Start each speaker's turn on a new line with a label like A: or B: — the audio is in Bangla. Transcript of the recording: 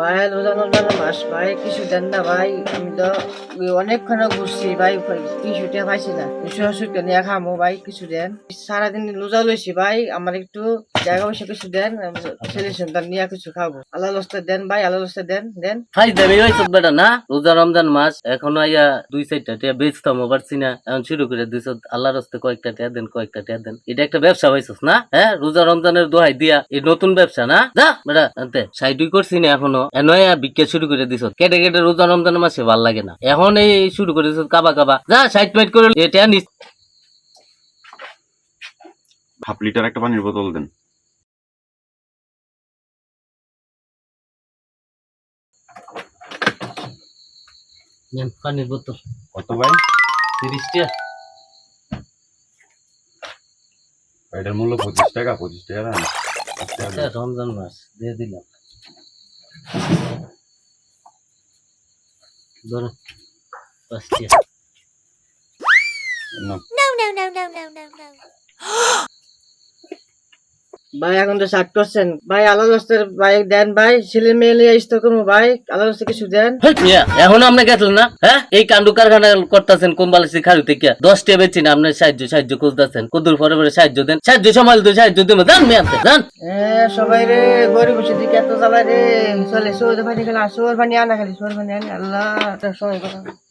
A: ভাই রোজা রমজান মাস ভাই কিছু দেন না ভাই। আমি তো অনেকক্ষণ ঘুরছি ভাই কিছু টিয়া পাইছি না। কিছু ওষুধ নিয়ে খামো ভাই, কিছু দেন। সারাদিন রোজা লইছি ভাই, আমার একটু জায়গা পয়সা কিছু দেন ছেলে সন্তান নিয়ে কিছু খাব। আল্লাহ লস্তে দেন ভাই, আল্লাহ লস্তে দেন দেন।
B: ফাইজ দেবে হয়েছ বেটা, না? রোজা রমজান মাস, এখনও আইয়া দুই চারটা টিয়া বেচতাম পারছি না। এখন শুরু করে দুই দিছ আল্লাহর হস্তে কয়েকটা টিয়া দেন, কয়েকটা টিয়া দেন। এটা একটা ব্যবসা পাইছস না? হ্যাঁ? রোজা রমজানের দোহাই দিয়া, এই নতুন ব্যবসা, না? যা, বেটা সাইডুই করছি না এখনও। এনয়া বিক্রি শুরু করে দিছ কেটে কেটে রোজা রমজানের মাসে ভালো লাগে না। এখন এই শুরু করে দিছ কাবা কাবা। যা সাইড মাইট করে এটা নিস
C: হাফ লিটার একটা পানির বোতল দেন।
B: পানির বোতল
C: কত ভাই? এটার মূল্য পঁচিশ টাকা পঁচিশ টাকা দেন পাঁচ টাকা দেন।
B: আচ্ছা, রমজান মাস দিয়ে দিলাম ধরো পাঁচ টিয়া
C: নাও।
A: ভাই এখন তো ষাট করছেন ভাই আল্লাহ লস্তে ভাই দেন ভাই ছেলে মেয়ে নিয়ে ইস্ত করব ভাই আল্লাহ কিছু দেন
B: এখন আপনি গেছেন না হ্যাঁ এই কান্ডু কারখানা করতেছেন কোম্পানি খাড়ু থেকে দশটা বেচি না আপনার সাহায্য সাহায্য খুঁজতেছেন কদুর পরে পরে সাহায্য দেন সাহায্য সমাজ তো সাহায্য দেবেন জান মেয়ে জান
A: সবাই রে গরিব দিকে এত জ্বালায় রে চলে সোর পানি খেলা সোর পানি আনা খালি সোর পানি আনি আল্লাহ সময় কথা